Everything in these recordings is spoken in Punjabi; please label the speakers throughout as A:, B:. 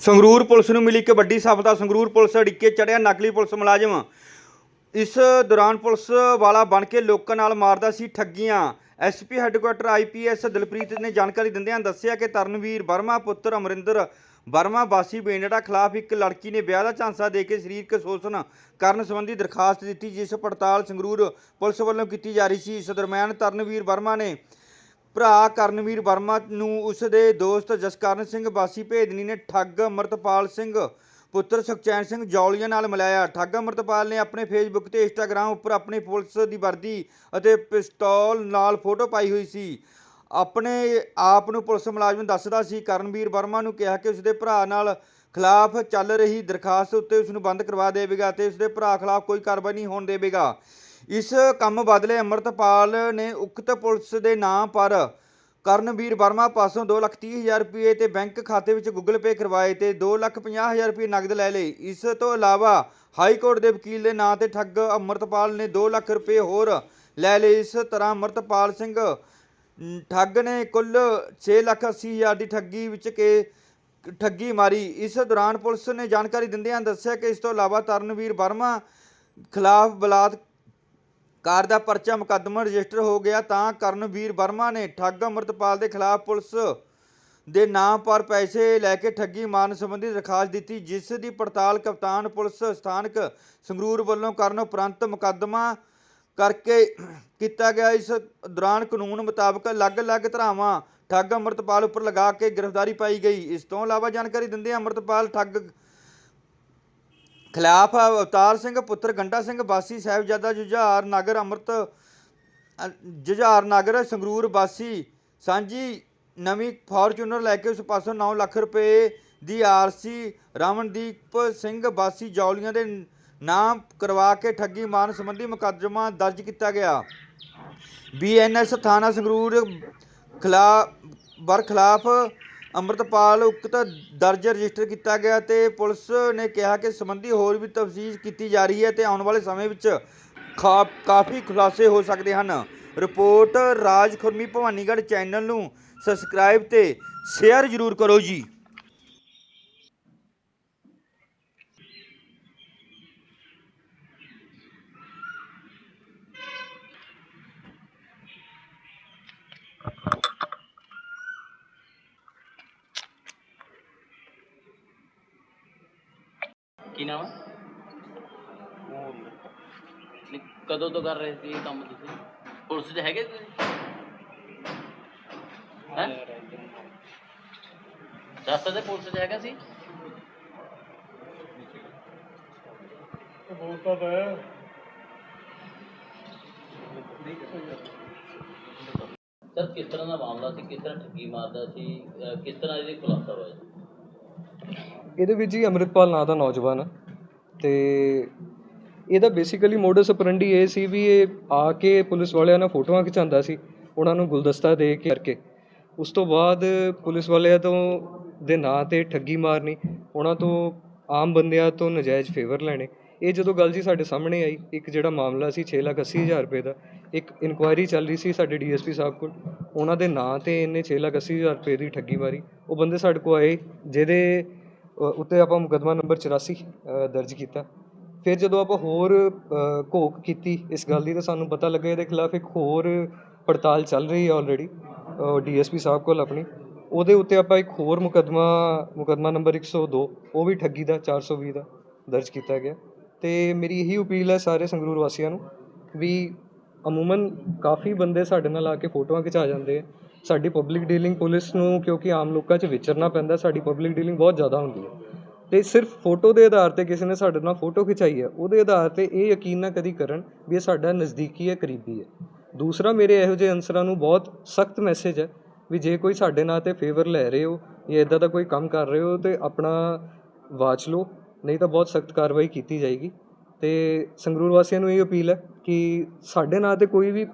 A: ਸੰਗਰੂਰ ਪੁਲਿਸ ਨੂੰ ਮਿਲੀ ਇੱਕ ਵੱਡੀ ਸਫਲਤਾ, ਸੰਗਰੂਰ ਪੁਲਿਸ ਅੜਿੱਕੇ ਚੜਿਆ, ਨਕਲੀ ਪੁਲਿਸ ਮੁਲਾਜ਼ਮ। ਇਸ ਦੌਰਾਨ ਪੁਲਿਸ ਵਾਲਾ ਬਣ ਕੇ ਲੋਕਾਂ ਨਾਲ ਮਾਰਦਾ ਸੀ ਠੱਗੀਆਂ। ਐਸਪੀ ਹੈੱਡਕੁਆਟਰ ਆਈਪੀਐਸ ਦਿਲਪ੍ਰੀਤ ਨੇ ਜਾਣਕਾਰੀ ਦਿੰਦਿਆਂ ਦੱਸਿਆ ਕਿ ਤਰਨਵੀਰ ਵਰਮਾ, ਪੁੱਤਰ ਅਮਰਿੰਦਰ ਵਰਮਾ, ਵਾਸੀ ਬੇਨੜਾ ਖਿਲਾਫ ਇੱਕ ਲੜਕੀ ਨੇ ਵਿਆਹ ਦਾ ਝਾਂਸਾ ਦੇ ਕੇ ਸਰੀਰਕ ਸ਼ੋਸ਼ਣ ਕਰਨ ਸੰਬੰਧੀ ਦਰਖਾਸਤ ਦਿੱਤੀ, ਜਿਸ ਪੜਤਾਲ ਸੰਗਰੂਰ ਪੁਲਿਸ ਵੱਲੋਂ ਕੀਤੀ ਜਾ ਰਹੀ ਸੀ। ਇਸ ਦਰਮਿਆਨ ਤਰਨਵੀਰ ਵਰਮਾ ਨੇ ਭਰਾ ਕਰਨਵੀਰ ਵਰਮਾ ਨੂੰ ਉਸ ਦੇ ਦੋਸਤ ਜਸਕਰਨ ਸਿੰਘ ਬਾਸੀ ਭੇਦਨੀ ਨੇ ਠੱਗ ਅਮਰਤਪਾਲ ਸਿੰਘ, ਪੁੱਤਰ ਸੁਖਚੈਨ ਸਿੰਘ ਜੌਲੀਆਂ ਨਾਲ ਮਿਲਾਇਆ। ਠੱਗ ਅਮਰਤਪਾਲ ਨੇ ਆਪਣੇ ਫੇਸਬੁੱਕ ਤੇ ਇੰਸਟਾਗ੍ਰam ਉੱਪਰ ਆਪਣੀ ਪੁਲਿਸ ਦੀ ਵਰਦੀ ਅਤੇ ਪਿਸਤੌਲ ਨਾਲ ਫੋਟੋ ਪਾਈ ਹੋਈ ਸੀ। ਆਪਣੇ ਆਪ ਨੂੰ ਪੁਲਿਸ ਮੁਲਾਜ਼ਮ ਦੱਸਦਾ ਸੀ, ਕਰਨਵੀਰ ਵਰਮਾ ਨੂੰ ਕਿਹਾ ਕਿ ਉਸਦੇ ਭਰਾ ਨਾਲ ਖਿਲਾਫ ਚੱਲ ਰਹੀ ਦਰਖਾਸਤ ਉੱਤੇ ਉਸ ਨੂੰ ਬੰਦ ਕਰਵਾ ਦੇਵੇਗਾ ਤੇ ਉਸਦੇ ਭਰਾ ਖਿਲਾਫ ਕੋਈ ਕਾਰਵਾਈ ਨਹੀਂ ਹੋਣ ਦੇਵੇਗਾ। ਇਸ ਕੰਮ ਬਦਲੇ ਅਮਰਤਪਾਲ ਨੇ ਉਕਤ ਪੁਲਿਸ ਦੇ ਨਾਂ ਪਰ ਕਰਨਵੀਰ ਵਰਮਾ ਪਾਸੋਂ 230000 ਰੁਪਏ ਤੇ ਬੈਂਕ ਖਾਤੇ ਵਿੱਚ ਗੂਗਲ ਪੇ ਕਰਵਾਏ ਤੇ 250000 ਰੁਪਏ ਨਗਦ ਲੈ ਲਏ। ਇਸ ਤੋਂ ਇਲਾਵਾ ਹਾਈ ਕੋਰਟ ਦੇ ਵਕੀਲ ਦੇ ਨਾਂ ਤੇ ਠੱਗ ਅਮਰਤਪਾਲ ਨੇ 2 ਲੱਖ ਰੁਪਏ ਹੋਰ ਲੈ ਲਏ। ਇਸ ਤਰ੍ਹਾਂ ਅਮਰਤਪਾਲ ਸਿੰਘ ਠੱਗ ਨੇ ਕੁੱਲ 680000 ਦੀ ਠੱਗੀ ਵਿੱਚ ਕੇ ਠੱਗੀ ਮਾਰੀ। ਇਸ ਦੌਰਾਨ ਪੁਲਿਸ ਨੇ ਜਾਣਕਾਰੀ ਦਿੰਦਿਆਂ ਦੱਸਿਆ ਕਿ ਇਸ ਤੋਂ ਇਲਾਵਾ ਤਰਨਵੀਰ ਵਰਮਾ ਖਿਲਾਫ ਬਲਾਤ ਕਾਰ ਦਾ ਪਰਚਾ ਮੁਕੱਦਮਾ ਰਜਿਸਟਰ ਹੋ ਗਿਆ ਤਾਂ ਕਰਨਵੀਰ ਵਰਮਾ ਨੇ ਠੱਗ ਅਮਰਤਪਾਲ ਦੇ ਖਿਲਾਫ ਪੁਲਿਸ ਦੇ ਨਾਮ ਪਰ ਪੈਸੇ ਲੈ ਕੇ ਠੱਗੀ ਮਾਰਨ ਸੰਬੰਧੀ ਦਰਖਾਸਤ ਦਿੱਤੀ, ਜਿਸ ਦੀ ਪੜਤਾਲ ਕਪਤਾਨ ਪੁਲਿਸ ਸਥਾਨਕ ਸੰਗਰੂਰ ਵੱਲੋਂ ਕਰਨ ਉਪਰੰਤ ਮੁਕੱਦਮਾ ਕਰਕੇ ਕੀਤਾ ਗਿਆ। ਇਸ ਦੌਰਾਨ ਕਾਨੂੰਨ ਮੁਤਾਬਕ ਅਲੱਗ-ਅਲੱਗ ਧਾਰਾਵਾਂ ਠੱਗ ਅਮਰਤਪਾਲ ਉੱਪਰ ਲਗਾ ਕੇ ਗ੍ਰਿਫਤਾਰੀ ਪਾਈ ਗਈ। ਇਸ ਤੋਂ ਇਲਾਵਾ ਜਾਣਕਾਰੀ ਦਿੰਦੇ ਅਮਰਤਪਾਲ ਠੱਗ ਖਿਲਾਫ ਅਵਤਾਰ ਸਿੰਘ, ਪੁੱਤਰ ਗੰਡਾ ਸਿੰਘ, ਬਾਸੀ ਸਾਹਿਬਜ਼ਾਦਾ ਜੁਝਾਰ ਨਗਰ, ਅੰਮ੍ਰਿਤ ਜੁਝਾਰ ਨਗਰ, ਸੰਗਰੂਰ ਬਾਸੀ, ਸਾਂਝੀ ਨਵੀਂ ਫਾਰਚੂਨਰ ਲੈ ਕੇ ਉਸ ਪਾਸੋਂ 9 ਲੱਖ ਰੁਪਏ ਦੀ ਆਰਸੀ ਰਮਨਦੀਪ ਸਿੰਘ ਬਾਸੀ ਜੌਲੀਆਂ ਦੇ ਨਾਮ ਕਰਵਾ ਕੇ ਠੱਗੀ ਮਾਰਨ ਸੰਬੰਧੀ ਮੁਕੱਦਮਾ ਦਰਜ ਕੀਤਾ ਗਿਆ। ਬੀਐਨਐਸ ਥਾਣਾ ਸੰਗਰੂਰ ਖਿਲਾਫ ਬਰ ਖਿਲਾਫ ਅੰਮ੍ਰਿਤਪਾਲ ਉਕਤ ਦਰਜ ਰਜਿਸਟਰ ਕੀਤਾ ਗਿਆ ਤੇ ਪੁਲਿਸ ਨੇ ਕਿਹਾ ਕਿ ਸੰਬੰਧੀ ਹੋਰ ਵੀ ਤਫਸੀਲ ਕੀਤੀ ਜਾ ਰਹੀ ਹੈ ਤੇ ਆਉਣ ਵਾਲੇ ਸਮੇਂ ਵਿੱਚ ਖਾ- ਕਾਫੀ ਖੁਲਾਸੇ ਹੋ ਸਕਦੇ ਹਨ। ਰਿਪੋਰਟ ਰਾਜ ਖੁਰਮੀ ਭਵਾਨੀਗੜ੍ਹ ਚੈਨਲ ਨੂੰ ਸਬਸਕ੍ਰਾਈਬ ਤੇ ਸ਼ੇਅਰ ਜ਼ਰੂਰ ਕਰੋ ਜੀ।
B: ਕੀ ਨਾਮ ਹੈ? ਨਹੀਂ, ਕਦੋਂ ਤੋਂ ਕਰ ਰਹੇ ਸੀ ਇਹ ਕੰਮ ਤੁਸੀਂ? ਪੁਲਿਸ 'ਚ ਹੈਗੇ ਤੁਸੀਂ ਹੈ? ਦੱਸ ਸਕਦੇ ਪੁਲਿਸ 'ਚ ਹੈਗਾ ਸੀ?
C: ਬੋਲਤਾ ਤਾਂ ਹੈ।
B: ਸਰ ਕਿਸ ਤਰ੍ਹਾਂ ਦਾ ਮਾਮਲਾ ਸੀ? ਕਿਸ ਤਰ੍ਹਾਂ ਠੱਗੀ ਮਾਰਦਾ ਸੀ? ਅਹ ਕਿਸ ਤਰ੍ਹਾਂ ਇਹਦੀ ਖੁਲਾਸਾ ਹੋਇਆ ਜੀ?
C: ਇਹਦੇ ਵਿੱਚ ਜੀ ਅੰਮ੍ਰਿਤਪਾਲ ਨਾਂ ਦਾ ਨੌਜਵਾਨ ਆ ਤੇ ਇਹਦਾ ਬੇਸਿਕਲੀ ਮੋਡਸ ਅਪਰੈਂਡੀ ਇਹ ਸੀ ਵੀ ਇਹ ਆ ਕੇ ਪੁਲਿਸ ਵਾਲਿਆਂ ਨਾਲ ਫੋਟੋਆਂ ਖਿਚਾਉਂਦਾ ਸੀ, ਉਹਨਾਂ ਨੂੰ ਗੁਲਦਸਤਾ ਦੇ ਕੇ ਕਰਕੇ। ਉਸ ਤੋਂ ਬਾਅਦ ਪੁਲਿਸ ਵਾਲਿਆਂ ਤੋਂ ਦੇ ਨਾਂ ਤੇ ਠੱਗੀ ਮਾਰਨੀ, ਉਹਨਾਂ ਤੋਂ ਆਮ ਬੰਦਿਆਂ ਤੋਂ ਨਜਾਇਜ਼ ਫੇਵਰ ਲੈਣੇ। ਇਹ ਜਦੋਂ ਗੱਲ ਜੀ ਸਾਡੇ ਸਾਹਮਣੇ ਆਈ, ਇੱਕ ਜਿਹੜਾ ਮਾਮਲਾ ਸੀ 6 ਲੱਖ ਅੱਸੀ ਹਜ਼ਾਰ ਰੁਪਏ ਦਾ, ਇੱਕ ਇਨਕੁਆਇਰੀ ਚੱਲ ਰਹੀ ਸੀ ਸਾਡੇ ਡੀਐਸਪੀ ਸਾਹਿਬ ਕੋਲ, ਉਹਨਾਂ ਦੇ ਨਾਂ ਤੇ ਇਹਨੇ 6 ਲੱਖ ਅੱਸੀ ਹਜ਼ਾਰ ਰੁਪਏ ਦੀ ਠੱਗੀ ਮਾਰੀ। ਉਹ ਬੰਦੇ ਸਾਡੇ ਕੋਲ ਆਏ, ਜਿਹਦੇ ਉੱਤੇ ਆਪਾਂ ਮੁਕੱਦਮਾ ਨੰਬਰ 84 ਦਰਜ ਕੀਤਾ। ਫਿਰ ਜਦੋਂ ਆਪਾਂ ਹੋਰ ਘੋਖ ਕੀਤੀ ਇਸ ਗੱਲ ਦੀ, ਤਾਂ ਸਾਨੂੰ ਪਤਾ ਲੱਗਾ ਇਹਦੇ ਖਿਲਾਫ ਇੱਕ ਹੋਰ ਪੜਤਾਲ ਚੱਲ ਰਹੀ ਹੈ ਆਲਰੇਡੀ ਡੀਐਸਪੀ ਸਾਹਿਬ ਕੋਲ ਆਪਣੀ। ਉਹਦੇ ਉੱਤੇ ਆਪਾਂ ਇੱਕ ਹੋਰ ਮੁਕੱਦਮਾ ਮੁਕੱਦਮਾ ਨੰਬਰ 102 ਉਹ ਵੀ ਠੱਗੀ ਦਾ 420 ਦਾ ਦਰਜ ਕੀਤਾ ਗਿਆ। ਤੇ ਮੇਰੀ ਇਹੀ ਅਪੀਲ ਹੈ ਸਾਰੇ ਸੰਗਰੂਰ ਵਾਸੀਆਂ ਨੂੰ ਵੀ ਅਮੂਮਨ ਕਾਫੀ ਬੰਦੇ ਸਾਡੇ ਨਾਲ ਆ ਕੇ ਫੋਟੋਆਂ ਖਿਚਾ ਜਾਂਦੇ ਆ। ਸਾਡੀ ਪਬਲਿਕ ਡੀਲਿੰਗ ਪੁਲਿਸ ਨੂੰ ਕਿਉਂਕਿ ਆਮ ਲੋਕਾਂ 'ਚ ਵਿਚਰਨਾ ਪੈਂਦਾ, ਸਾਡੀ ਪਬਲਿਕ ਡੀਲਿੰਗ ਬਹੁਤ ਜ਼ਿਆਦਾ ਹੁੰਦੀ ਹੈ। ਤੇ ਸਿਰਫ ਫੋਟੋ ਦੇ ਆਧਾਰ ਤੇ ਕਿਸੇ ਨੇ ਸਾਡੇ ਨਾਲ ਫੋਟੋ ਖਿਚਾਈ ਹੈ, ਉਹਦੇ ਆਧਾਰ ਤੇ ਇਹ ਯਕੀਨ ਨਾ ਕਦੀ ਕਰਨ ਵੀ ਇਹ ਸਾਡਾ ਨਜ਼ਦੀਕੀ ਹੈ, ਕਰੀਬੀ ਹੈ। ਦੂਸਰਾ, ਮੇਰੇ ਇਹੋ ਜਿਹੇ ਅਨਸਰਾਂ ਨੂੰ ਬਹੁਤ ਸਖਤ ਮੈਸੇਜ ਹੈ ਵੀ ਜੇ ਕੋਈ ਸਾਡੇ ਨਾਂ ਤੇ ਫੇਵਰ ਲੈ ਰਹੇ ਹੋ ਜਾਂ ਇਦਾਂ ਦਾ ਕੋਈ ਕੰਮ ਕਰ ਰਹੇ ਹੋ ਤੇ ਆਪਣਾ ਵਾਚ ਲਓ, ਨਹੀਂ ਤਾਂ ਬਹੁਤ ਸਖਤ ਕਾਰਵਾਈ ਕੀਤੀ ਜਾਏਗੀ। ਤੇ ਸੰਗਰੂਰ ਵਾਸੀਆਂ ਨੂੰ ਇਹ ਅਪੀਲ ਹੈ ਕਿ ਸਾਡੇ ਨਾਂ ਤੇ ਕੋਈ ਵੀ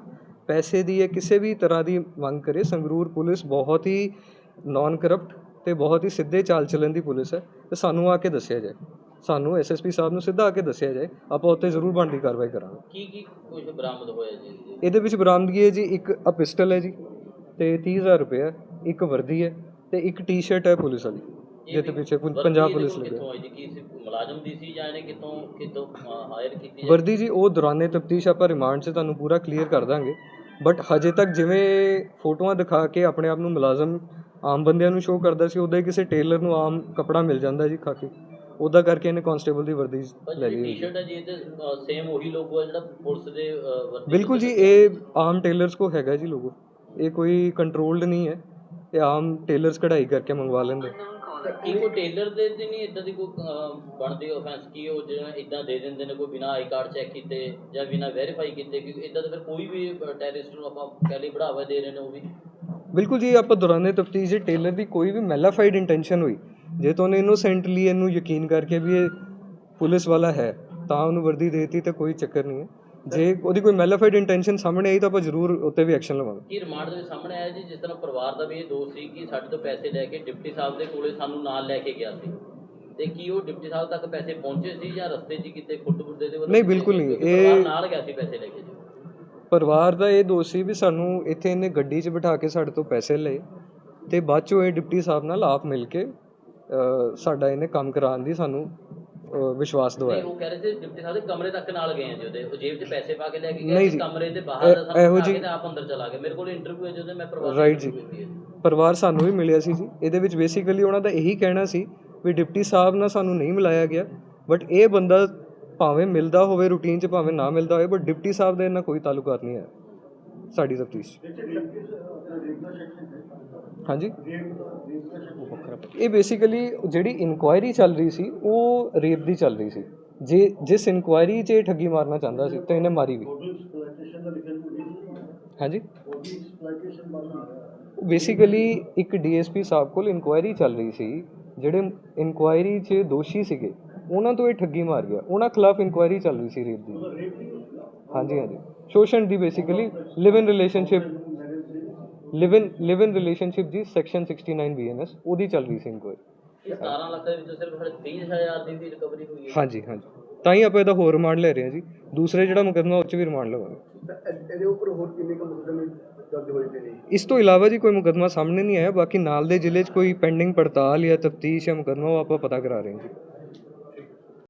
C: ਪੈਸੇ ਦੀ ਜਾਂ ਕਿਸੇ ਵੀ ਤਰ੍ਹਾਂ ਦੀ ਮੰਗ ਕਰੇ ਸੰਗਰੂਰ ਪੁਲਿਸ ਬਹੁਤ ਹੀ ਨਾਨ ਕਰਪਟ ਤੇ ਬਹੁਤ ਹੀ ਸਿੱਧੇ ਚਾਲ ਚੱਲਣ ਦੀ ਪੁਲਿਸ ਹੈ। ਤੇ ਸਾਨੂੰ ਆ ਕੇ ਦੱਸਿਆ ਜਾਏ। ਸਾਨੂੰ ਐਸਐਸਪੀ ਸਾਹਿਬ ਨੂੰ ਸਿੱਧਾ ਆ ਕੇ ਦੱਸਿਆ ਜਾਏ ਆਪਾਂ ਉੱਤੇ ਜ਼ਰੂਰ ਬਣਦੀ ਕਾਰਵਾਈ ਕਰਾਂਗੇ।
B: ਕੀ ਕੀ ਕੁਝ ਬਰਾਮਦ ਹੋਇਆ ਜੀ? ਇਹਦੇ
C: ਵਿੱਚ ਬਰਾਮਦਗੀ ਹੈ ਜੀ ਇੱਕ ਪਿਸਟਲ ਹੈ ਜੀ ਤੇ 30000 ਰੁਪਏ ਇੱਕ ਵਰਦੀ ਹੈ ਤੇ ਇੱਕ ਟੀ-ਸ਼ਰਟ ਹੈ ਪੁਲਿਸ ਵਾਲੀ। ਜਿਹਦੇ ਪਿੱਛੇ ਪੁ- ਪੰਜਾਬ ਪੁਲਿਸ ਲੱਗੇ।
B: ਕਿੱਥੋਂ ਆਈ ਜੀ? ਕੀ ਮੁਲਾਜ਼ਮ ਦੀ ਸੀ ਜਾਂ ਇਹਨੇ ਕਿਤੋਂ ਕਿਤੋਂ ਹਾਇਰ ਕੀਤੀ ਜਾਂ-
C: ਵਰਦੀ ਜੀ ਉਹ ਦੌਰਾਨੇ ਤਫਤੀਸ਼ ਆਪਾਂ ਰਿਮਾਂਡ 'ਚ ਤੁਹਾਨੂੰ ਪੂਰਾ ਕਲੀਅਰ ਕਰ ਦਾਂਗੇ। ਬਟ ਹਜੇ ਤੱਕ ਜਿਵੇਂ ਫੋਟੋਆਂ ਦਿਖਾ ਕੇ ਆਪਣੇ ਆਪ ਨੂੰ ਮੁਲਾਜ਼ਮ ਆਮ ਬੰਦਿਆਂ ਨੂੰ ਸ਼ੋਅ ਕਰਦਾ ਸੀ ਉਦਾਂ ਹੀ ਕਿਸੇ ਟੇਲਰ ਨੂੰ ਆਮ ਕਪੜਾ ਮਿਲ ਜਾਂਦਾ ਜੀ ਖਾਕੀ ਉਦਾਂ ਕਰਕੇ ਇਹਨੇ ਕਾਂਸਟੇਬਲ ਦੀ ਵਰਦੀ
B: ਪਰ
C: ਲੈ
B: ਜਿਹੜੀ
C: ਲਈ
B: ਟੀ-ਸ਼ਰਟ ਹੈ ਜੀ ਇਹਦੇ ਸੇਮ ਉਹੀ ਲੋਗੋ ਹੈ ਜਿਹੜਾ ਪੁਲਿਸ ਦੇ ਅਹ, ਵਰਦੀ
C: ਬਿਲਕੁਲ ਜੀ ਇਹ ਆਮ ਟੇਲਰਸ ਕੋ ਹੈਗਾ ਜੀ ਲੋਗੋ ਇਹ ਕੋਈ ਕੰਟਰੋਲਡ ਨਹੀਂ ਹੈ। ਇਹ ਆਮ ਟੇਲਰਸ ਕਢਾਈ ਕਰਕੇ ਮੰਗਵਾ ਲੈਂਦੇ।
B: ਕੀ ਕੋਈ ਟੇਲਰ ਦੇ ਤੇ ਨਹੀਂ ਇਦਾਂ ਦੀ ਕੋਈ ਅਹ, ਬਣਦੀ ਆਫੈਂਸ ਕੀ ਉਹ ਜਿਹੜਾ ਇਦਾਂ ਦੇ ਦਿੰਦੇ ਨੇ ਕੋਈ ਬਿਨਾ ਆਈ ਕਾਰਡ ਚੈੱਕ ਕੀਤੇ ਜਾਂ ਬਿਨਾ ਵੈਰੀਫਾਈ ਕੀਤੇ? ਕਿ ਇਦਾਂ ਤਾਂ ਫਿਰ ਕੋਈ ਵੀ ਟੈਰਰਿਸਟ ਨੂੰ ਆਪਾਂ ਕਹਿ ਲਈ ਬੜਾਵਾ ਦੇ ਰਹੇ ਨੇ ਉਹ ਵੀ।
C: ਬਿਲਕੁਲ ਜੀ ਆਪਾਂ ਦੌਰਾਨੇ ਤਫਤੀਸ਼ ਜੇ ਟੇਲਰ ਦੀ ਕੋਈ ਵੀ ਮੈਲਾਫਾਈਡ ਇੰਟੈਂਸ਼ਨ ਹੋਈ ਜੇ ਤਾਂ ਉਹਨੇ ਇਨੋਸੈਂਟਲੀ ਇਹਨੂੰ ਯਕੀਨ ਕਰਕੇ ਵੀ ਇਹ ਪੁਲਿਸ ਵਾਲਾ ਹੈ ਤਾਂ ਉਹਨੂੰ ਵਰਦੀ ਦੇਤੀ ਤਾਂ ਕੋਈ ਚੱਕਰ ਨਹੀਂ ਹੈ। ਜੇ ਉਹਦੀ ਕੋਈ ਮੈਲਾਫਾਈਡ ਇੰਟੈਂਸ਼ਨ ਸਾਹਮਣੇ ਆਈ ਤਾਂ ਆਪਾਂ ਜ਼ਰੂਰ ਉੱਤੇ ਵੀ ਐਕਸ਼ਨ ਲਵਾਂਗੇ।
B: ਕੀ ਰਿਮਾਂਡ ਦੇ ਵਿੱਚ ਸਾਹਮਣੇ ਆਇਆ ਜੀ? ਜਿਸ ਤਰ੍ਹਾਂ ਪਰਿਵਾਰ ਦਾ ਵੀ ਇਹ ਦੋਸ਼ ਸੀ ਕਿ ਸਾਡੇ ਤੋਂ ਪੈਸੇ ਲੈ ਕੇ ਡਿਪਟੀ ਸਾਹਿਬ ਦੇ ਕੋਲੇ ਸਾਨੂੰ ਨਾਲ ਲੈ ਕੇ ਗਿਆ ਸੀ। ਤੇ ਕੀ ਉਹ ਡਿਪਟੀ ਸਾਹਿਬ ਤੱਕ ਪੈਸੇ ਪਹੁੰਚੇ ਸੀ ਜਾਂ ਰਸਤੇ 'ਚ ਕਿਤੇ ਖੁੱਟ ਬੁੱਦੇ ਦੇ ਵੱਲੋਂ
C: ਨਹੀਂ, ਬਿਲਕੁਲ ਨਹੀਂ, ਇਹ-
B: ਨਾਲ ਗਿਆ ਸੀ ਪੈਸੇ ਲੈ ਕੇ ਜੀ?
C: ਪਰਿਵਾਰ ਦਾ ਇਹ ਦੋਸ਼ ਸੀ ਵੀ ਸਾਨੂੰ ਇੱਥੇ ਇਹਨੇ ਗੱਡੀ 'ਚ ਬਿਠਾ ਕੇ ਸਾਡੇ ਤੋਂ ਪੈਸੇ ਲਏ ਤੇ ਬਾਅਦ ਚੋਂ ਇਹ ਡਿਪਟੀ ਸਾਹਿਬ ਨਾਲ ਆਪ ਮਿਲ ਕੇ ਸਾਡਾ ਇਹਨੇ ਕੰਮ ਕਰਾਉਣ ਦੀ ਸਾਨੂੰ ਵਿਸ਼ਵਾਸ ਦਿਵਾਇਆ।
B: ਉਹ ਕਹਿ ਰਹੇ ਸੀ ਡਿਪਟੀ ਸਾਹਿਬ ਦੇ ਕਮਰੇ ਤੱਕ ਨਾਲ ਗਏ ਆ ਜੀ ਉਹਦੇ। ਉਹ ਜੇਬ 'ਚ ਪੈਸੇ ਪਾ ਕੇ ਲੈ ਕੇ ਗਏ। ਕਮਰੇ ਦੇ ਬਾਹਰ
C: ਇਹ-
B: ਸਾਨੂੰ ਕੇ ਤੇ ਆਪ ਅੰਦਰ ਚਲਾ ਗਏ। ਮੇਰੇ ਕੋਲ ਇੰਟਰਵਿਊ ਹੈ ਜਦੋਂ ਮੈਂ ਪਰਿਵਾਰ
C: ਜੀ। ਪਰਿਵਾਰ ਸਾਨੂੰ ਵੀ ਮਿਲਿਆ ਸੀ ਜੀ। ਇਹਦੇ ਵਿੱਚ ਬੇਸਿਕਲੀ ਉਹਨਾਂ ਦਾ ਇਹੀ ਕਹਿਣਾ ਸੀ ਵੀ ਡਿਪਟੀ ਸਾਹਿਬ ਨਾਲ ਸਾਨੂੰ ਨਹੀਂ ਮਿਲਾਇਆ ਗਿਆ ਬਟ ਇਹ ਬੰਦਾ ਭਾਵੇਂ ਮਿਲਦਾ ਹੋਵੇ ਰੂਟੀਨ 'ਚ ਭਾਵੇਂ ਨਾ ਮਿਲਦਾ ਹੋਵੇ ਬਟ ਡਿਪਟੀ ਸਾਹਿਬ ਦਾ ਇਹਨਾਂ ਕੋਈ ਤਾਲੁਕਾਤ ਨਹੀਂ ਹੈ ਸਾਡੀ ਤਫਤੀਸ਼ ਹਾਂਜੀ। ਇਹ ਬੇਸਿਕਲੀ ਜਿਹੜੀ ਇਨਕੁਆਇਰੀ ਚੱਲ ਰਹੀ ਸੀ, ਉਹ ਰੇਪ ਦੀ ਚੱਲ ਰਹੀ ਸੀ। ਜੇ, ਜਿਸ ਇਨਕੁਆਇਰੀ 'ਚ ਇਹ ਠੱਗੀ ਮਾਰਨਾ ਚਾਹੁੰਦਾ ਸੀ, ਤਾਂ ਇਹਨੇ ਮਾਰੀ ਵੀ। ਹਾਂਜੀ। ਬੇਸਿਕਲੀ ਇੱਕ ਡੀਐਸਪੀ ਸਾਹਿਬ ਕੋਲ ਇਨਕੁਆਇਰੀ ਚੱਲ ਰਹੀ ਸੀ, ਜਿਹੜੇ ਇਨਕੁਆਇਰੀ 'ਚ ਦੋਸ਼ੀ ਸੀਗੇ, ਉਹਨਾਂ ਤੋਂ ਇਹ ਠੱਗੀ ਮਾਰ ਗਿਆ। ਉਹਨਾਂ ਖਿਲਾਫ ਇਨਕੁਆਇਰੀ ਚੱਲ ਰਹੀ ਸੀ ਰੇਪ ਦੀ। ਹਾਂਜੀ ਹਾਂਜੀ। ਸ਼ੋਸ਼ਣ ਦੀ basically live in relationship live in live in relationship the section 69 BNS ਉਹਦੀ ਚੱਲ ਰਹੀ ਸੀ ਇਨਕੁਆਇਰੀ
B: ਇਹ 17 ਲੱਖ ਦੇ ਵਿੱਚੋਂ ਸਿਰਫ 30000 ਦੀ ਵੀ ਰਿਕਵਰੀ ਹੋਈ ਹੈ।
C: ਹਾਂਜੀ ਹਾਂਜੀ। ਤਾਂ ਹੀ ਆਪਾਂ ਇਹਦਾ ਹੋਰ ਰਿਮਾਂਡ ਲੈ ਰਹੇ ਹਾਂ ਜੀ। ਦੂਸਰੇ ਜਿਹੜਾ ਮੁਕੱਦਮਾ ਉਹ 'ਚ ਵੀ ਰਿਮਾਂਡ ਲਵਾਂਗੇ।
D: ਇਹਦੇ ਉੱਪਰ ਹੋਰ ਕਿੰਨੇ ਕੁ ਮੁਕੱਦਮੇ ਦਰਜ ਹੋਏ ਪਏ ਨੇ?
C: ਇਸ ਤੋਂ ਇਲਾਵਾ ਜੀ ਕੋਈ ਮੁਕੱਦਮਾ ਸਾਹਮਣੇ ਨਹੀਂ ਆਇਆ ਬਾਕੀ ਨਾਲ ਦੇ ਜ਼ਿਲ੍ਹੇ 'ਚ ਕੋਈ ਪੈਂਡਿੰਗ ਪੜਤਾਲ ਜਾਂ ਤਫਤੀਸ਼ ਜਾਂ ਮੁਕੱਦਮਾ ਉਹ ਆਪਾਂ ਪਤਾ ਕਰਾ ਰਹੇ ਹਾਂ ਜੀ।